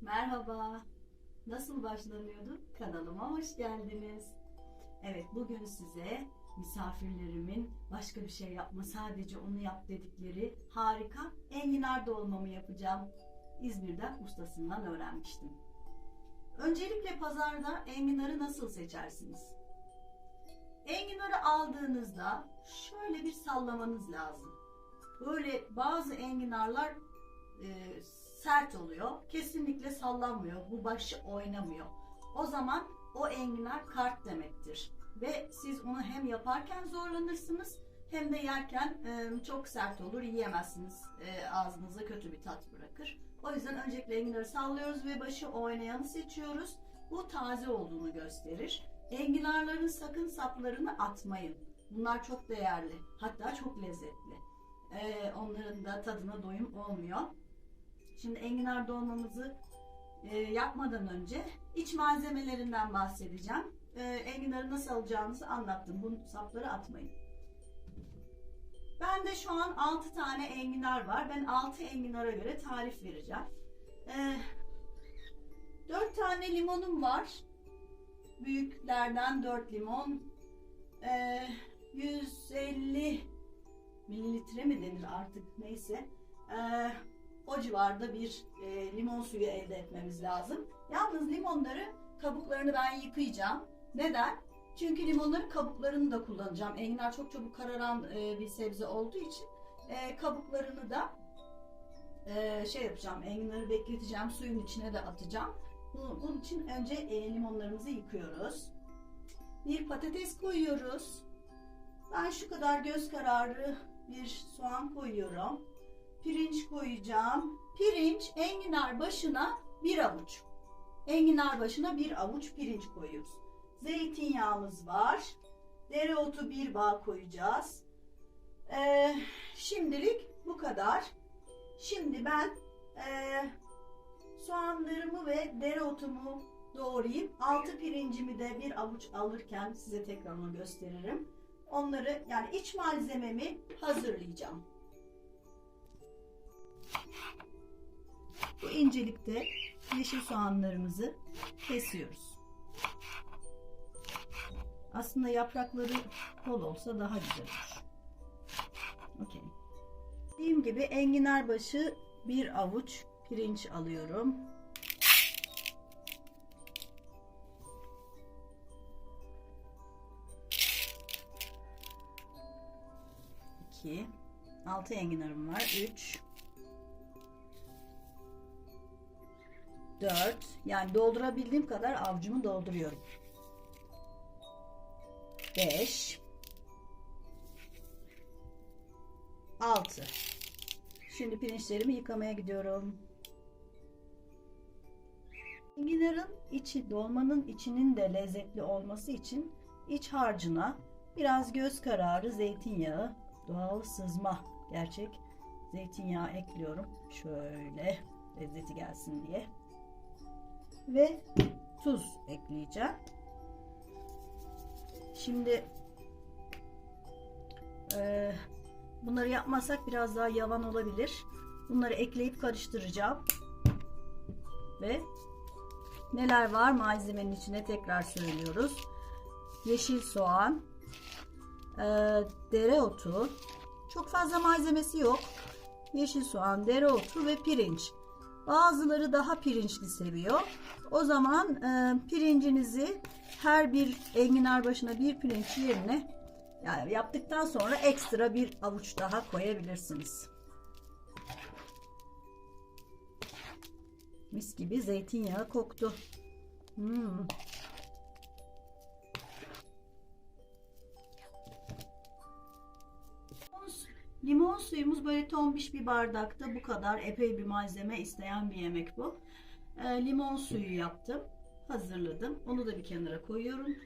Merhaba. Nasıl başlanıyordu? Kanalıma hoş geldiniz. Evet, bugün size misafirlerimin başka bir şey yapma, sadece onu yap dedikleri harika enginar dolmamı yapacağım. İzmir'den ustasından öğrenmiştim. Öncelikle pazarda enginarı nasıl seçersiniz? Enginarı aldığınızda şöyle bir sallamanız lazım. Böyle bazı enginarlar e, sert oluyor. Kesinlikle sallanmıyor. Bu başı oynamıyor. O zaman o enginar kart demektir. Ve siz onu hem yaparken zorlanırsınız hem de yerken e, çok sert olur. Yiyemezsiniz. E, ağzınıza kötü bir tat bırakır. O yüzden öncelikle enginarı sallıyoruz ve başı oynayanı seçiyoruz. Bu taze olduğunu gösterir. Enginarların sakın saplarını atmayın. Bunlar çok değerli. Hatta çok lezzetli. E, onların da tadına doyum olmuyor. Şimdi enginar dolmamızı e, yapmadan önce iç malzemelerinden bahsedeceğim. E, enginarı nasıl alacağınızı anlattım. Bu sapları atmayın. Ben de şu an 6 tane enginar var. Ben 6 enginara göre tarif vereceğim. E, 4 tane limonum var. Büyüklerden 4 limon. E, 150 mililitre mi denir artık neyse. E, o civarda bir e, limon suyu elde etmemiz lazım. Yalnız limonları kabuklarını ben yıkayacağım. Neden? Çünkü limonların kabuklarını da kullanacağım. Enginar çok çabuk kararan e, bir sebze olduğu için e, kabuklarını da e, şey yapacağım. Enginarı bekleteceğim. Suyun içine de atacağım. Bunun, bunun için önce e, limonlarımızı yıkıyoruz. Bir patates koyuyoruz. Ben şu kadar göz kararı bir soğan koyuyorum pirinç koyacağım. Pirinç enginar başına bir avuç. Enginar başına bir avuç pirinç koyuyoruz. Zeytinyağımız var. Dereotu bir bağ koyacağız. Ee, şimdilik bu kadar. Şimdi ben e, soğanlarımı ve dereotumu doğrayayım. Altı pirincimi de bir avuç alırken size tekrar onu gösteririm. Onları yani iç malzememi hazırlayacağım. Bu incelikte yeşil soğanlarımızı kesiyoruz. Aslında yaprakları bol olsa daha güzel olur. Okey. Dediğim gibi enginar başı bir avuç pirinç alıyorum. İki. Altı enginarım var. Üç. 4 yani doldurabildiğim kadar avcumu dolduruyorum. 5 6 Şimdi pirinçlerimi yıkamaya gidiyorum. Enginarın içi dolmanın içinin de lezzetli olması için iç harcına biraz göz kararı zeytinyağı, doğal sızma gerçek zeytinyağı ekliyorum. Şöyle lezzeti gelsin diye ve tuz ekleyeceğim. Şimdi e, bunları yapmasak biraz daha yavan olabilir. Bunları ekleyip karıştıracağım. Ve neler var malzemenin içine tekrar söylüyoruz. Yeşil soğan, e, dereotu, çok fazla malzemesi yok. Yeşil soğan, dereotu ve pirinç. Bazıları daha pirinçli seviyor. O zaman e, pirincinizi her bir enginar başına bir pirinç yerine yani yaptıktan sonra ekstra bir avuç daha koyabilirsiniz. Mis gibi zeytinyağı koktu. Hmm. Limon suyumuz böyle tombiş bir bardakta bu kadar epey bir malzeme isteyen bir yemek bu. E, limon suyu yaptım. Hazırladım. Onu da bir kenara koyuyorum.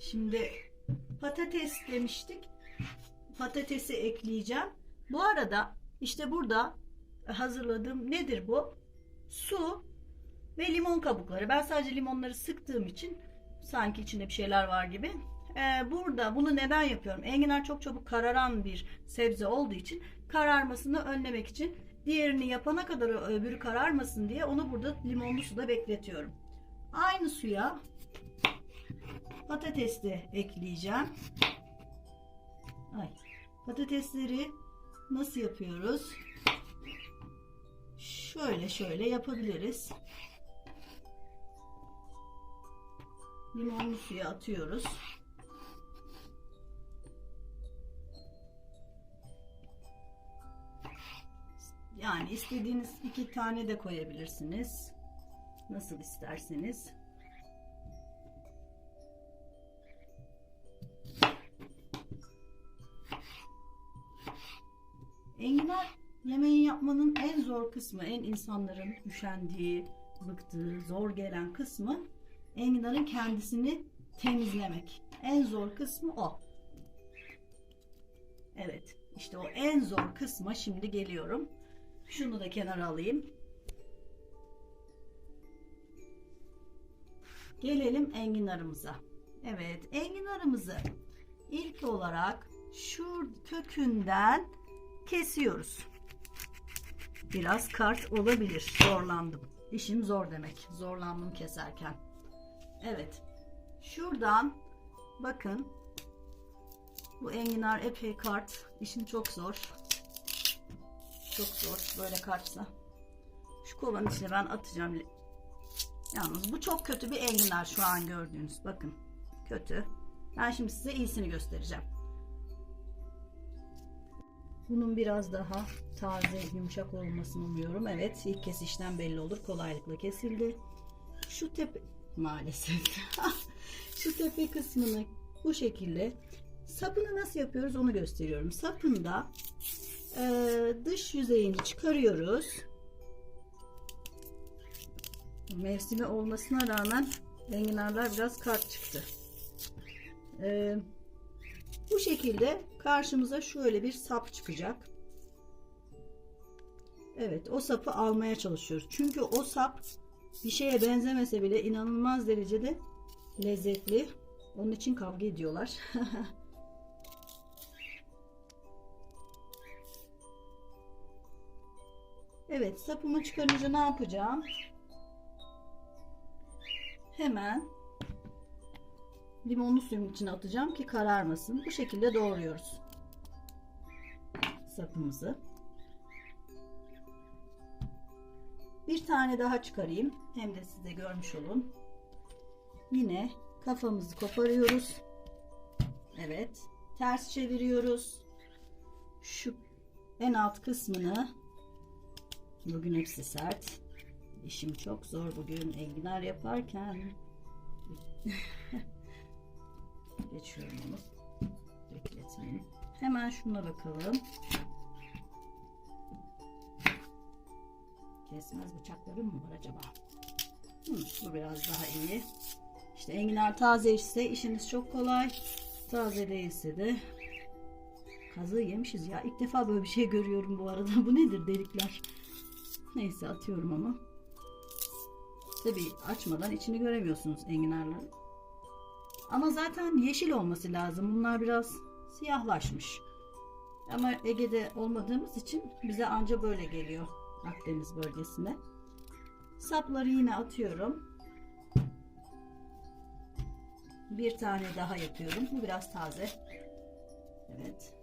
Şimdi patates demiştik. Patatesi ekleyeceğim. Bu arada işte burada hazırladığım nedir bu? Su ve limon kabukları. Ben sadece limonları sıktığım için sanki içinde bir şeyler var gibi ee, burada bunu neden yapıyorum? Enginar çok çabuk kararan bir sebze olduğu için kararmasını önlemek için Diğerini yapana kadar öbürü kararmasın diye onu burada limonlu suda bekletiyorum. Aynı suya patates de ekleyeceğim. Ay, patatesleri nasıl yapıyoruz? Şöyle şöyle yapabiliriz. Limonlu suya atıyoruz. Yani istediğiniz iki tane de koyabilirsiniz. Nasıl isterseniz. Enginar yemeği yapmanın en zor kısmı, en insanların üşendiği, bıktığı, zor gelen kısmı enginarın kendisini temizlemek. En zor kısmı o. Evet, işte o en zor kısma şimdi geliyorum. Şunu da kenara alayım. Gelelim enginarımıza. Evet, enginarımızı ilk olarak şu kökünden kesiyoruz. Biraz kart olabilir. Zorlandım. İşim zor demek. Zorlandım keserken. Evet. Şuradan bakın. Bu enginar epey kart. İşim çok zor. Çok zor. Böyle kartsa. Şu kovanın içine ben atacağım. Yalnız bu çok kötü bir enginar şu an gördüğünüz. Bakın. Kötü. Ben şimdi size iyisini göstereceğim. Bunun biraz daha taze, yumuşak olmasını umuyorum. Evet, ilk kesişten belli olur. Kolaylıkla kesildi. Şu tepe maalesef. Şu tepe kısmını bu şekilde sapını nasıl yapıyoruz onu gösteriyorum. Sapında dış yüzeyini çıkarıyoruz. Mevsimi olmasına rağmen enginarlar biraz kart çıktı. E, bu şekilde karşımıza şöyle bir sap çıkacak. Evet o sapı almaya çalışıyoruz. Çünkü o sap bir şeye benzemese bile inanılmaz derecede lezzetli. Onun için kavga ediyorlar. evet sapımı çıkarınca ne yapacağım? Hemen limonlu suyun içine atacağım ki kararmasın. Bu şekilde doğruyoruz sapımızı. Bir tane daha çıkarayım. Hem de siz de görmüş olun. Yine kafamızı koparıyoruz. Evet. Ters çeviriyoruz. Şu en alt kısmını bugün hepsi sert. İşim çok zor bugün enginar yaparken. Geçiyorum onu. Bekletmeyin. Hemen şuna bakalım. Kesmez bıçaklarım mı var acaba? Hı, bu biraz daha iyi. İşte enginar taze ise işiniz çok kolay. Taze değilse de kazığı yemişiz ya. İlk defa böyle bir şey görüyorum bu arada. Bu nedir delikler? Neyse atıyorum onu. Tabi açmadan içini göremiyorsunuz enginarların. Ama zaten yeşil olması lazım. Bunlar biraz siyahlaşmış. Ama Ege'de olmadığımız için bize anca böyle geliyor Akdeniz bölgesine. Sapları yine atıyorum. Bir tane daha yapıyorum. Bu biraz taze. Evet.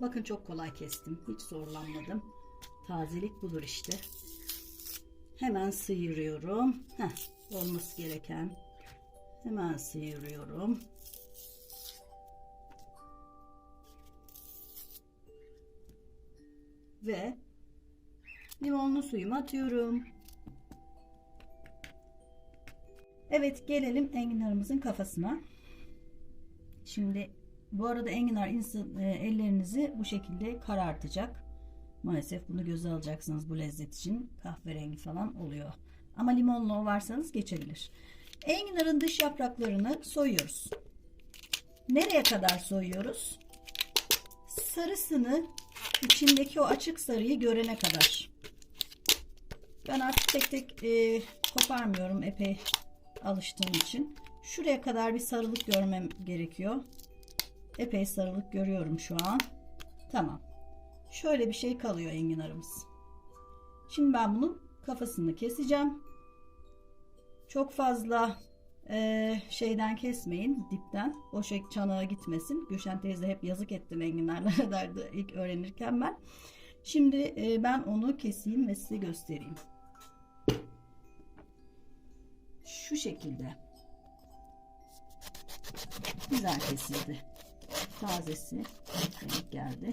Bakın çok kolay kestim. Hiç zorlanmadım. Tazelik budur işte. Hemen sıyırıyorum. Heh, olması gereken. Hemen sıyırıyorum. Ve limonlu suyumu atıyorum. Evet gelelim enginarımızın kafasına. Şimdi bu arada enginar insan, e, ellerinizi bu şekilde karartacak. Maalesef bunu göze alacaksınız bu lezzet için. Kahverengi falan oluyor. Ama limonlu varsanız geçebilir. Enginarın dış yapraklarını soyuyoruz. Nereye kadar soyuyoruz? Sarısını içindeki o açık sarıyı görene kadar. Ben artık tek tek e, koparmıyorum epey alıştığım için. Şuraya kadar bir sarılık görmem gerekiyor. Epey sarılık görüyorum şu an. Tamam. Şöyle bir şey kalıyor enginarımız. Şimdi ben bunun kafasını keseceğim. Çok fazla e, şeyden kesmeyin dipten. O şey çanağa gitmesin. Gülşen teyze hep yazık ettim enginarlara derdi ilk öğrenirken ben. Şimdi e, ben onu keseyim ve size göstereyim. Şu şekilde. Güzel kesildi. Tazesi denk geldi.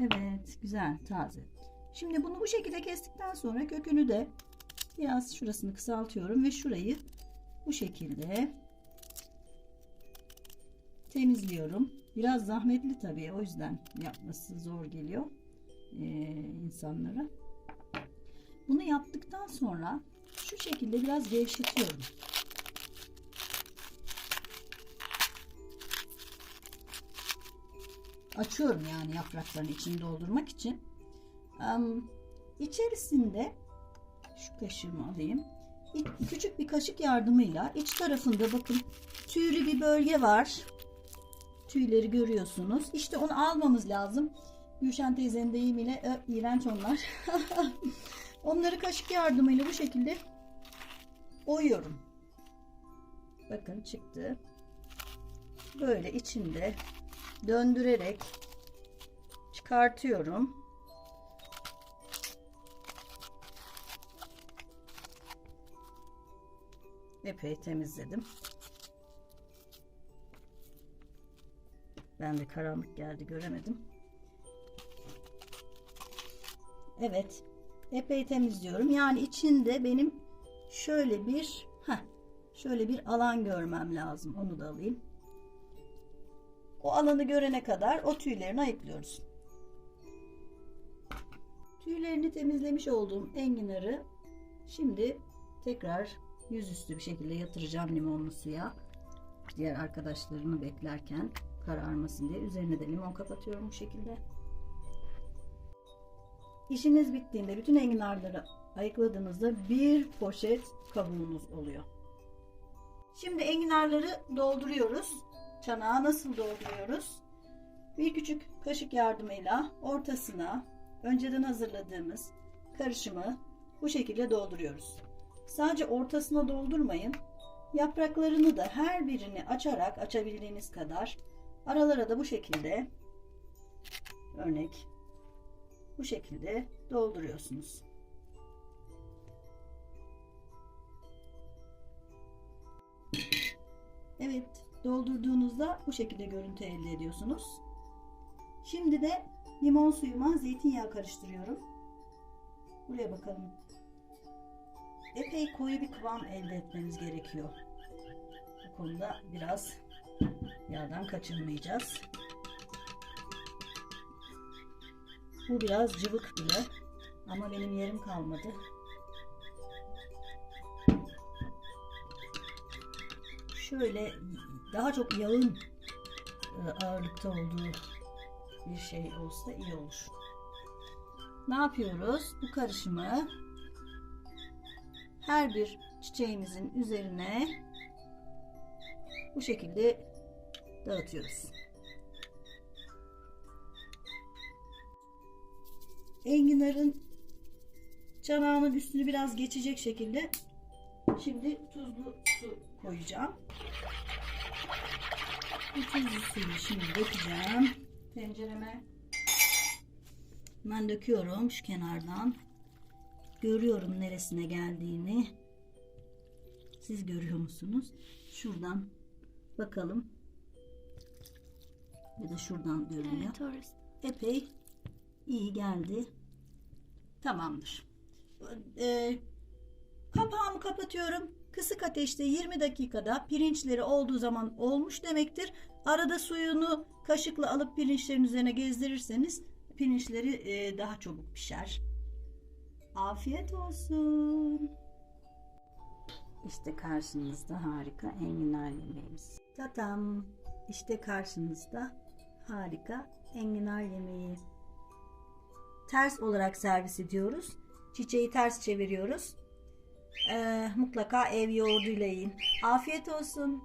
Evet, güzel, taze. Şimdi bunu bu şekilde kestikten sonra kökünü de biraz şurasını kısaltıyorum ve şurayı bu şekilde temizliyorum. Biraz zahmetli tabii o yüzden yapması zor geliyor ee, insanlara. Bunu yaptıktan sonra şu şekilde biraz gevşetiyorum. Açıyorum yani yaprakların içini doldurmak için. Um, içerisinde şu kaşığımı alayım. Küçük bir kaşık yardımıyla iç tarafında bakın tüylü bir bölge var. Tüyleri görüyorsunuz. İşte onu almamız lazım. Gülşen teyzenin deyimiyle "Ö, iğrenç onlar. Onları kaşık yardımıyla bu şekilde oyuyorum. Bakın çıktı. Böyle içinde döndürerek çıkartıyorum. Epey temizledim. Ben de karanlık geldi göremedim. Evet. Epey temizliyorum. Yani içinde benim şöyle bir heh, şöyle bir alan görmem lazım. Onu da alayım. O alanı görene kadar o tüylerini ayıklıyoruz. Tüylerini temizlemiş olduğum enginarı şimdi tekrar yüzüstü bir şekilde yatıracağım limonlu suya. Diğer arkadaşlarını beklerken kararmasın diye üzerine de limon kapatıyorum bu şekilde. İşiniz bittiğinde bütün enginarları ayıkladığınızda bir poşet kabuğunuz oluyor. Şimdi enginarları dolduruyoruz. Çanağa nasıl dolduruyoruz? Bir küçük kaşık yardımıyla ortasına önceden hazırladığımız karışımı bu şekilde dolduruyoruz. Sadece ortasına doldurmayın. Yapraklarını da her birini açarak açabildiğiniz kadar aralara da bu şekilde örnek bu şekilde dolduruyorsunuz. Evet, doldurduğunuzda bu şekilde görüntü elde ediyorsunuz. Şimdi de limon suyuma zeytinyağı karıştırıyorum. Buraya bakalım. Epey koyu bir kıvam elde etmeniz gerekiyor. Bu konuda biraz yağdan kaçınmayacağız. Bu biraz cıvık bile. Ama benim yerim kalmadı. Şöyle daha çok yağın e, ağırlıkta olduğu bir şey olsa iyi olur. Ne yapıyoruz? Bu karışımı her bir çiçeğimizin üzerine bu şekilde dağıtıyoruz. enginarın çanağının üstünü biraz geçecek şekilde şimdi tuzlu su koyacağım. Bu tuzlu suyu şimdi dökeceğim tencereme. Ben döküyorum şu kenardan. Görüyorum neresine geldiğini. Siz görüyor musunuz? Şuradan bakalım. Ya da şuradan görünüyor. Evet orası. Epey iyi geldi. Tamamdır. Ee, kapağımı kapatıyorum. Kısık ateşte 20 dakikada pirinçleri olduğu zaman olmuş demektir. Arada suyunu kaşıkla alıp pirinçlerin üzerine gezdirirseniz pirinçleri e, daha çabuk pişer. Afiyet olsun. İşte karşınızda harika enginar yemeğimiz. Tatam. İşte karşınızda harika enginar yemeği ters olarak servis ediyoruz. Çiçeği ters çeviriyoruz. Ee, mutlaka ev yoğurduyla yiyin. Afiyet olsun.